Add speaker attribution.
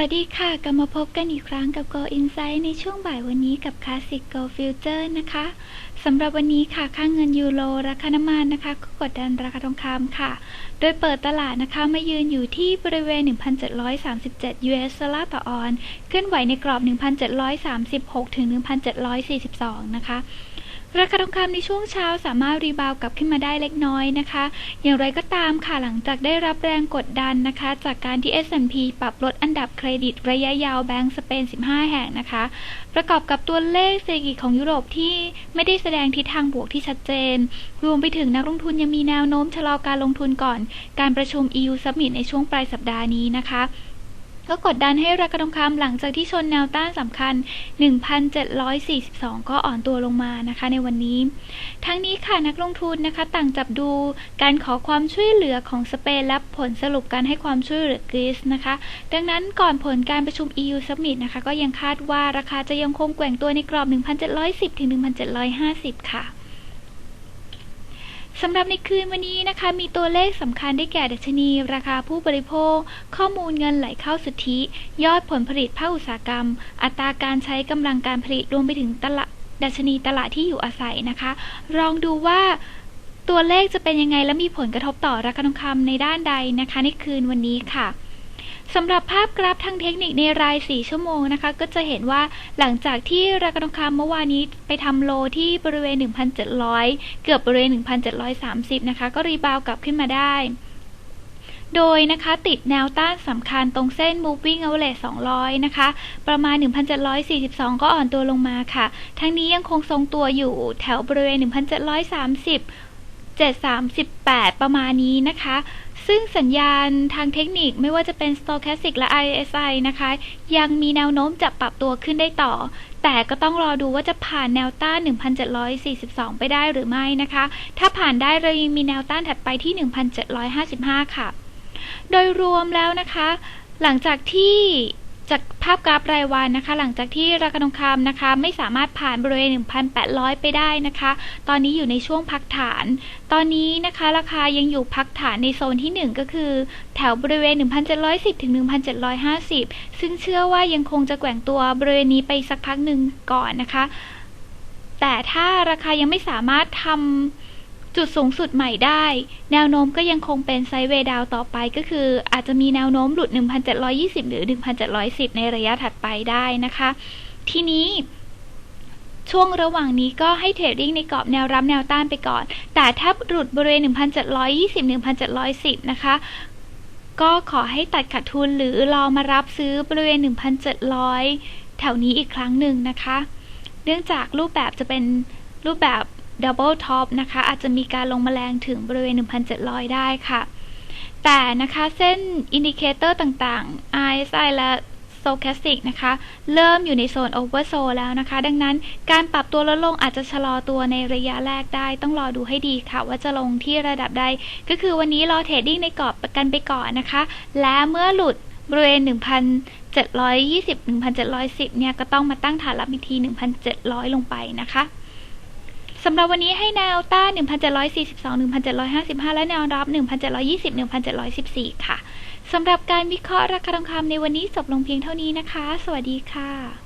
Speaker 1: วัสดีค่ะ กลับมาพบกันอีกครั้งกับ Go Insight ในช่วงบ่ายวันนี้กับ Classic Go Future นะคะสำหรับวันนี้ค่ะ ค่างเงินยูโร ราคาน้ำมันนะคะ ก็กดดันราคาทองคำค่ะ โดยเปิดตลาดนะคะ มายืนอยู่ที่บริเวณ 1,737 US ดอลลาร์ต่อออน เคลื่อนไหวในกรอบ 1,736 ถึง 1,742 นะคะ ราคาทองคำในช่วงเช้าสามารถรีบาวกลับขึ้นมาได้เล็กน้อยนะคะ อย่างไรก็ตามค่ะหลังจากได้รับแรงกดดันนะคะ จากการที่ S&P ปรับลดอันดับเครดิตระยะยาวแบงก์สเปน 15 แห่งนะคะ ประกอบกับตัวเลขเศรษฐกิจของยุโรปที่ไม่ได้แสดงทิศทางบวกที่ชัดเจน รวมไปถึงนักลงทุนยังมีแนวโน้มชะลอการลงทุนก่อน การประชุม EU Summit ในช่วงปลายสัปดาห์นี้นะคะ ก็กดดันให้ราคาทองคำหลังจากที่ชนแนวต้านสำคัญ 1,742 ก็อ่อนตัวลงมานะคะในวันนี้ ทั้งนี้ค่ะนักลงทุนนะคะต่างจับดูการขอความช่วยเหลือของสเปนและผลสรุปการให้ความช่วยเหลือกรีซนะคะ ดังนั้นก่อนผลการประชุม EU Summit นะคะก็ยังคาดว่าราคาจะยังคงแกว่งตัวในกรอบ 1,710-1,750 ค่ะ สำหรับในคืนวันนี้นะคะ มีตัวเลขสำคัญได้แก่ดัชนี ราคาผู้บริโภค ข้อมูลเงินไหลเข้าสุทธิ ยอดผลผลิตภาคอุตสาหกรรม อัตราการใช้กำลังการผลิตรวมไปถึงตลาดดัชนีตลาดที่อยู่อาศัยนะคะ ลองดูว่าตัวเลขจะเป็นยังไงและมีผลกระทบต่อราคาทองคำในด้านใดนะคะ ในคืนวันนี้ค่ะ สำหรับภาพกราฟทางเทคนิคในราย 4 ชั่วโมงนะคะ ก็จะเห็นว่าหลังจากที่ราคาทองคำเมื่อวานนี้ไปทำโลที่บริเวณ 1,700 เกือบบริเวณ 1,730 นะคะ ก็รีบาวกลับขึ้นมาได้โดยนะคะติดแนวต้านสำคัญตรงเส้น moving average 200 นะคะ ประมาณ 1,742 ก็อ่อนตัวลงมาค่ะ ทั้งนี้ยังคงทรงตัวอยู่แถวบริเวณ 1,730 738 ประมาณนี้นะคะ ซึ่งสัญญาณทางเทคนิคไม่ว่าจะเป็น Stochastic และ RSI นะคะ ยังมีแนวโน้มจะปรับตัวขึ้นได้ต่อ แต่ก็ต้องรอดูว่าจะผ่านแนวต้าน 1,742 ไปได้หรือไม่นะคะ ถ้าผ่านได้เรายังมีแนวต้านถัดไปที่ 1,755 ค่ะ โดยรวมแล้วนะคะ หลังจากที่ จากภาพกราฟรายวันนะคะ หลังจากที่ราคาทองคำนะคะ ไม่สามารถผ่านบริเวณ 1,800 ไปได้นะคะ ตอนนี้อยู่ในช่วงพักฐาน ตอนนี้นะคะราคายังอยู่พักฐานในโซนที่ 1 ก็คือ แถวบริเวณ 1,710ถึง1,750 ซึ่งเชื่อว่ายังคงจะแกว่งตัวบริเวณนี้ไปสักพักหนึ่งก่อนนะคะ แต่ถ้าราคายังไม่สามารถทำ จุดสูงสุดใหม่ได้ แนวโน้มก็ยังคงเป็นไซด์เวดาวต่อไปก็คือ อาจจะมีแนวโน้มหลุด 1,720 หรือ 1,710 ในระยะถัดไปได้นะคะ ทีนี้ช่วงระหว่างนี้ก็ให้เทรดดิ้งในกรอบแนวรับแนวต้านไปก่อน แต่ถ้าหลุดบริเวณ 1,720 1,710 นะคะ ก็ขอให้ตัดขาดทุนหรือรอมารับซื้อบริเวณ 1,700 แถวนี้อีกครั้งหนึ่งนะคะ เนื่องจากรูปแบบจะเป็นรูปแบบ ดับเบิลท็อปนะคะ อาจจะมีการลงมาแรงถึงบริเวณ 1,700 ได้ค่ะ แต่นะคะเส้นอินดิเคเตอร์ต่างๆ RSI และ s o c a s t i c นะคะ เริ่มอยู่ในโซน Oversold แล้วนะคะ ดังนั้นการปรับตัวลดลงอาจจะชะลอตัวในระยะแรกได้ ต้องรอดูให้ดีค่ะ ว่าจะลงที่ระดับใด ก็คือวันนี้รอเทรดดิ้งในกรอบกันไปก่อนนะคะ และเมื่อหลุดบริเวณ 1,720-1,710 เนี่ย ก็ต้องมาตั้งฐานรับอีกที 1,700 ลงไปนะคะ สำหรับวันนี้ให้แนวต้าน 1,742 1,755 และแนวรับ 1,720 1,714 ค่ะ สำหรับการวิเคราะห์ราคาทองคำในวันนี้จบลงเพียงเท่านี้นะคะ สวัสดีค่ะ